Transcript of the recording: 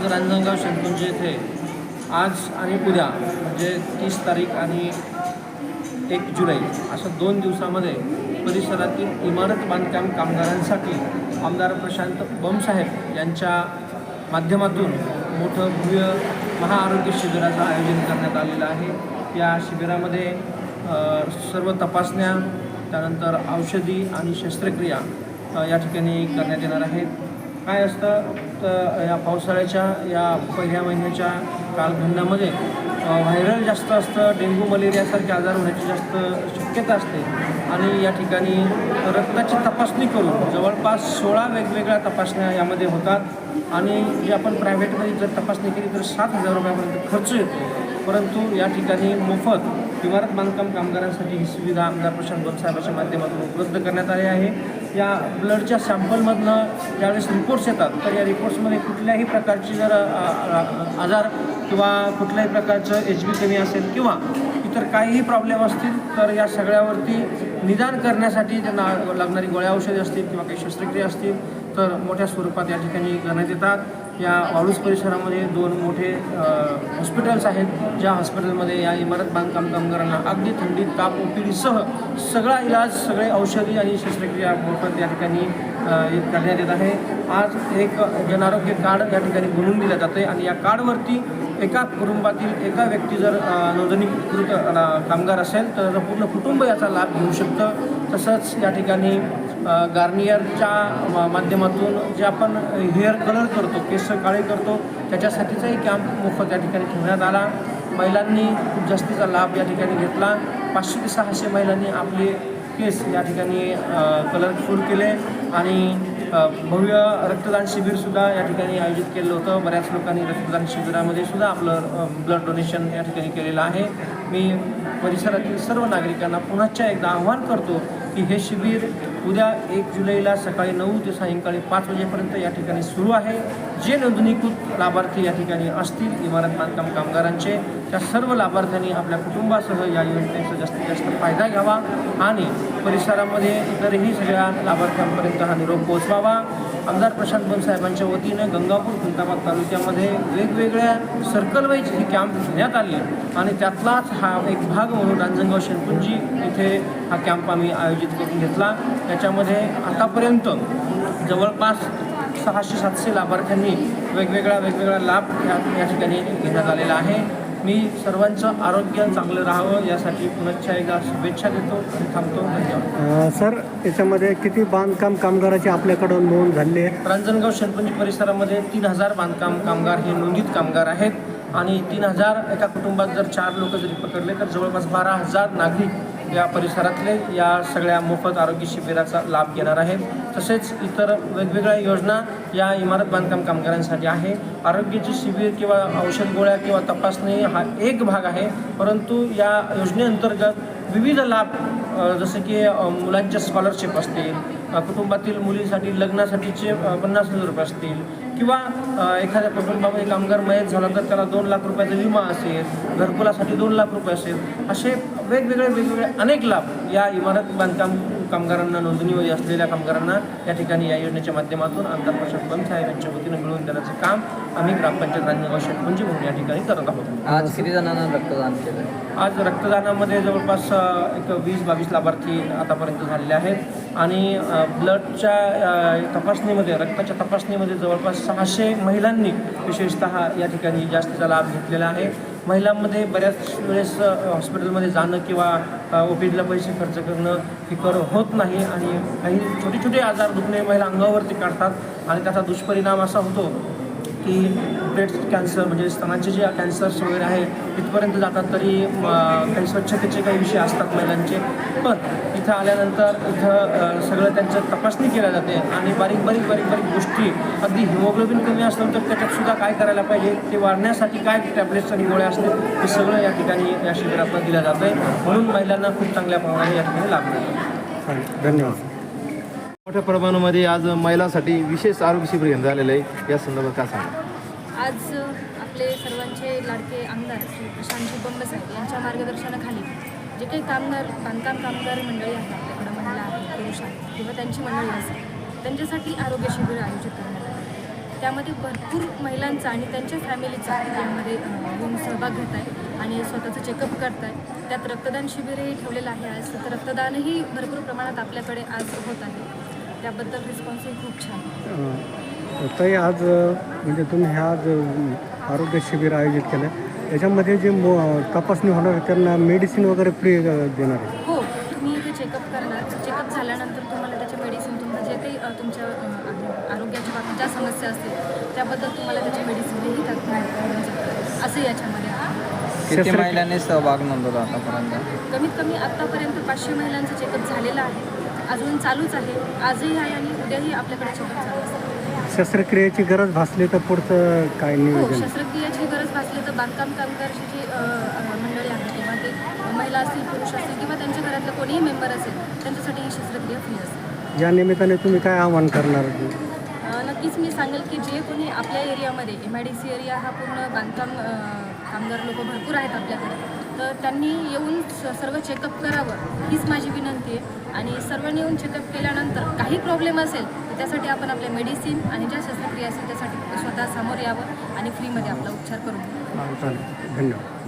आज रांजणगाव शेतकुंज म्हणजे येथे आज आणि उद्या म्हणजे तीस तारीख आणि एक जुलै अशा दोन दिवसामध्ये परिसरातील इमारत बांधकाम कामगारांसाठी आमदार प्रशांत बमसाहेब यांच्या माध्यमातून मोठं भव्य महाआरोग्य शिबिराचं आयोजन करण्यात आलेलं आहे. या शिबिरामध्ये सर्व तपासण्या त्यानंतर औषधी आणि शस्त्रक्रिया या ठिकाणी करण्यात येणार आहेत. काय असतं? तर या पावसाळ्याच्या या पहिल्या महिन्याच्या कालखंडामध्ये व्हायरल जास्त असतं डेंग्यू मलेरियासारखे आजार होण्याची जास्त शक्यता असते. आणि या ठिकाणी रक्ताची तपासणी करून जवळपास सोळा वेगवेगळ्या तपासण्या यामध्ये होतात. आणि जे आपण प्रायव्हेटमध्ये जर तपासणी केली तर सात हजार रुपयापर्यंत खर्च येतो. परंतु या ठिकाणी मोफत इमारत बांधकाम कामगारांसाठी ही सुविधा आमदार प्रशांत साहेबांच्या माध्यमातून उपलब्ध करण्यात आली आहे. या ब्लडच्या सॅम्पलमधनं ज्यावेळेस रिपोर्ट्स येतात तर या रिपोर्ट्समध्ये कुठल्याही प्रकारची जर आजार किंवा कुठल्याही प्रकारचं एच बी कमी असेल किंवा इतर काहीही प्रॉब्लेम असतील तर या सगळ्यावरती निदान करण्यासाठी त्यांना लागणारी गोळ्या औषधे असतील किंवा काही शस्त्रक्रिया असतील तर मोठ्या स्वरूपात या ठिकाणी करण्यात येतात. या वाळूज परिसरामध्ये दोन मोठे हॉस्पिटल्स आहेत ज्या हॉस्पिटलमध्ये या इमारत बांधकाम कामगारांना अगदी थंडीत ताप ओपीडीसह सगळा इलाज सगळे औषधी आणि शस्त्रक्रिया मोफत या ठिकाणी करण्यात येत आहे. आज एक जनआरोग्य कार्ड या ठिकाणी बनवून दिलं जातं आणि या कार्डवरती एका कुटुंबातील एका व्यक्ती जर नोंदणीकृत कामगार असेल तर पूर्ण कुटुंब याचा लाभ घेऊ शकतं. तसंच या ठिकाणी गार्नियरच्या माध्यमातून जे आपण हेअर कलर करतो केस काळे करतो त्याच्यासाठीचाही कॅम्प मोफत या ठिकाणी ठेवण्यात आला. महिलांनी खूप जास्तीचा लाभ या ठिकाणी घेतला. पाचशे ते सहाशे महिलांनी आपले केस या ठिकाणी कलरफुल केले आणि भव्य रक्तदान शिबिरसुद्धा या ठिकाणी आयोजित केलं होतं. बऱ्याच लोकांनी रक्तदान शिबिरामध्ये सुद्धा आपलं ब्लड डोनेशन या ठिकाणी केलेलं आहे. मी परिसरातील सर्व नागरिकांना पुन्हाच्या एकदा आव्हान करतो की हे शिबिर उद्या एक जुलैला सकाळी नऊ ते सायंकाळी पाच वाजेपर्यंत या ठिकाणी सुरू आहे. जे नोंदणीकृत लाभार्थी या ठिकाणी असतील इमारत बांधकाम कामगारांचे त्या सर्व लाभार्थ्यांनी आपल्या कुटुंबासह या योजनेचा जास्तीत जास्त फायदा घ्यावा आणि परिसरामध्ये इतरही सगळ्या लाभार्थ्यांपर्यंत हा निरोप पोहोचवावा. आमदार प्रशांत बनसाहेबांच्या वतीनं गंगापूर खुलताबाद तालुक्यामध्ये वेगवेगळ्या सर्कलवाईज ही कॅम्प घेण्यात आली आणि त्यातलाच हा एक भाग म्हणून रांजणगाव शेणपुंजी इथे हा कॅम्प आम्ही आयोजित करून घेतला. त्याच्यामध्ये आतापर्यंत जवळपास सहाशे सातशे लाभार्थ्यांनी वेगवेगळा वेगवेगळा लाभ या या ठिकाणी घेण्यात आलेला आहे. मी सर्वांचं आरोग्य चांगलं राहावं यासाठी पुनश्च एकदा शुभेच्छा देतो आणि थांबतो. धन्यवाद. सर याच्यामध्ये किती बांधकाम कामगाराची आपल्याकडून नोंद झाली आहे? रांजणगाव शेरपंजी परिसरामध्ये तीन हजार बांधकाम कामगार हे नोंदित कामगार आहेत आणि तीन हजार एका कुटुंबात जर चार लोक जरी पकडले तर जवळपास बारा हजार नागरिक या परिसरातले या सगळ्या मोफत आरोग्य शिबिराचा लाभ घेणार आहेत तसेच इतर वेगवेगळ्या योजना या इमारत बांधकाम कामगारांसाठी आहे. आरोग्याची शिबिर किंवा औषध गोळ्या किंवा तपासणी हा एक भाग आहे. परंतु या योजनेअंतर्गत विविध लाभ जसे की मुलांच्या स्कॉलरशिप असतील कुटुंबातील मुलींसाठी लग्नासाठीचे पन्नास हजार रुपये असतील किंवा एखाद्या प्रकल्पामध्ये कामगार मयत झाला तर त्याला दोन लाख रुपयाचा विमा असेल घरकुलासाठी दोन लाख रुपये असेल असे वेगवेगळे वेगवेगळे अनेक लाभ या इमारत बांधकाम कामगारांना नोंदणीमध्ये असलेल्या कामगारांना या ठिकाणी या योजनेच्या माध्यमातून आमदार प्रशांत बंद साहेब यांच्या वतीनं मिळवून देण्याचं काम आम्ही ग्रामपंचायत रांजणगाव शेटपंजी म्हणून या ठिकाणी करत आहोत. आज किती जणांना रक्तदान केलं आज रक्तदानामध्ये जवळपास एक वीस बावीस लाभार्थी आतापर्यंत झालेले आहेत. आणि ब्लडच्या तपासणीमध्ये रक्ताच्या तपासणीमध्ये जवळपास सहाशे महिलांनी विशेषतः या ठिकाणी जास्तीचा लाभ घेतलेला आहे. महिलांमध्ये बऱ्याच वेळेस हॉस्पिटलमध्ये जाणं किंवा ओ पी डीला पैसे खर्च करणं हे कर होत नाही आणि काही छोटे छोटे आजार दुखणे महिला अंगावरती काढतात आणि त्याचा दुष्परिणाम असा होतो की ब्रेस्ट कॅन्सर म्हणजे स्तनाचे जे कॅन्सर्स वगैरे आहे तिथपर्यंत जातात तरी काही स्वच्छतेचे काही विषय असतात महिलांचे. पण इथं आल्यानंतर इथं सगळं त्यांचं तपासणी केल्या जाते आणि बारीक बारीक बारीक बारीक गोष्टी. अगदी हिमोग्लोबिन कमी असलं तर त्याच्यातसुद्धा काय करायला पाहिजे ते वाढण्यासाठी काय टॅब्लेट्स आणि गोळ्या असतील हे सगळं या ठिकाणी या शिबिरातनं दिलं जातं आहे म्हणून महिलांना खूप चांगल्या प्रमाणाने या ठिकाणी लाभ मिळतो. चालेल. धन्यवाद. मोठ्या प्रमाणामध्ये आज महिलांसाठी विशेष आरोग्य शिबिर घेण्यात झालेलं आहे. या संदर्भात काय सांगा आज आपले सर्वांचे लाडके आमदार श्री प्रशांतजी बंब साहेब यांच्या मार्गदर्शनाखाली जे काही कामगार बांधकाम कामगार मंडळी आहेत आपल्याकडं महिला आहेत पुरुष आहेत किंवा त्यांची मंडळी असतात त्यांच्यासाठी आरोग्य शिबिर आयोजित करण्यात आलं. त्यामध्ये भरपूर महिलांचा आणि त्यांच्या फॅमिलीचा यामध्ये होऊन सहभाग घेत आहे आणि स्वतःचं चेकअप करत आहे त्यात रक्तदान शिबिरही ठेवलेलं आहे आज. तर रक्तदानही भरपूर प्रमाणात आपल्याकडे आज होत आहे. त्याबद्दल रिस्पॉन्सही खूप छान आहे. ताई आज म्हणजे तुम्ही ह्या आज आरोग्य शिबिर आयोजित केलं याच्यामध्ये जे मो तपासणी होणार आहे त्यांना मेडिसिन वगैरे फ्री देणार आहे. हो तुम्ही इथे चेकअप करणार. चेकअप झाल्यानंतर तुम्हाला त्याचे मेडिसिन तुमचं जे काही तुमच्या आरोग्याच्या बाबतीत ज्या समस्या असतील त्याबद्दल तुम्हाला त्याचे मेडिसिनही असं याच्यामध्ये. आहे. किती महिलांनी सहभाग नोंदवला आतापर्यंत? कमीत कमी आत्तापर्यंत पाचशे महिलांचं चेकअप झालेलं आहे. अजून चालूच आहे. आजही आहे आणि उद्याही आपल्याकडे चेकअप चालू असतं. शस्त्रक्रियेची गरज भासली तर पुढचं काय हो नियोजन? शस्त्रक्रियेची गरज भासली तर बांधकाम कामगारची जी अ, अ, मंडळी आहेत किंवा ते महिला असतील पुरुष असतील किंवा त्यांच्या घरातलं कोणीही मेंबर असेल त्यांच्यासाठी ही शस्त्रक्रिया फ्री असते. या निमित्ताने तुम्ही काय आवाहन करणार? अ, नक्कीच मी सांगेल की जे कोणी आपल्या एरियामध्ये M I D C area हा पूर्ण बांधकाम अ, कामगार लोक भरपूर आहेत आपल्याकडे. तर त्यांनी येऊन स- सर्व चेकअप करावं. हीच माझी विनंती आहे. आणि सर्वांनी येऊन चेकअप केल्यानंतर काही प्रॉब्लेम असेल तर त्यासाठी आपण आपल्या मेडिसिन आणि ज्या शस्त्रक्रिया असेल त्यासाठी स्वतः समोर यावं आणि फ्रीमध्ये आपला उपचार करून धन्यवाद.